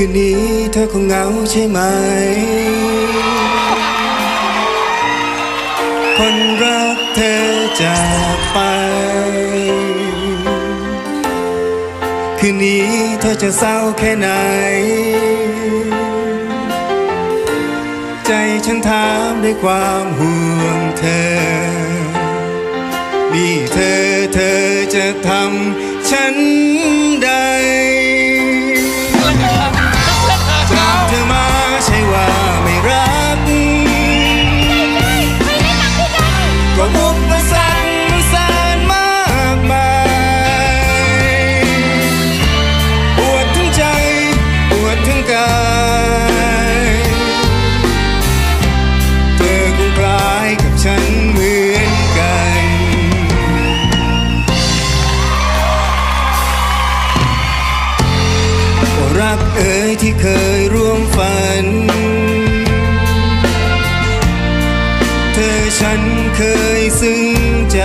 คืนนี้เธอคงเหงาใช่ไหม คนรักเธอจากไป คืนนี้เธอจะเศร้าแค่ไหน ใจฉันถามด้วยความห่วงเธอ นี่เธอเธอจะทำฉัน รักเอ่ยที่เคยร่วมฝัน เธอฉันเคยซึ้งใจ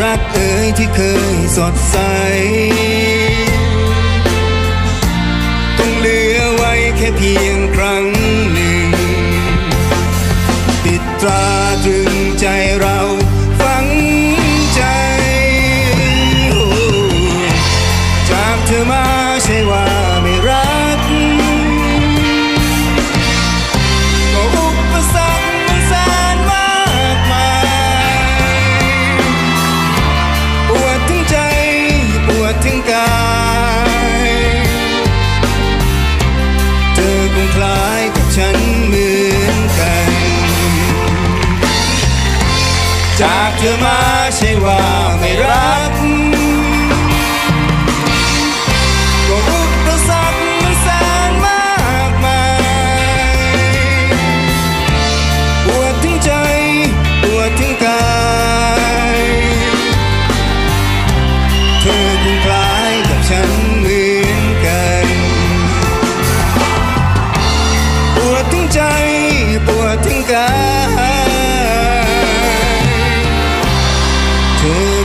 รักเอ่ยที่เคยสดใส ต้องเหลือไว้แค่เพียงครั้ง ธอมาใช่ว่าไม่รักก็อุปสรรคมันแสนมากมายปวดถึงใจปวดถึงกายเธอคงคล้ายกับฉันเหมือนกัน จากเธอมาใช่ว่าไม่รัก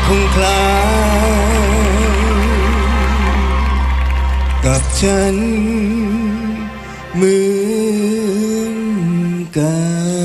คงคล้ายกับฉันเหมือนกัน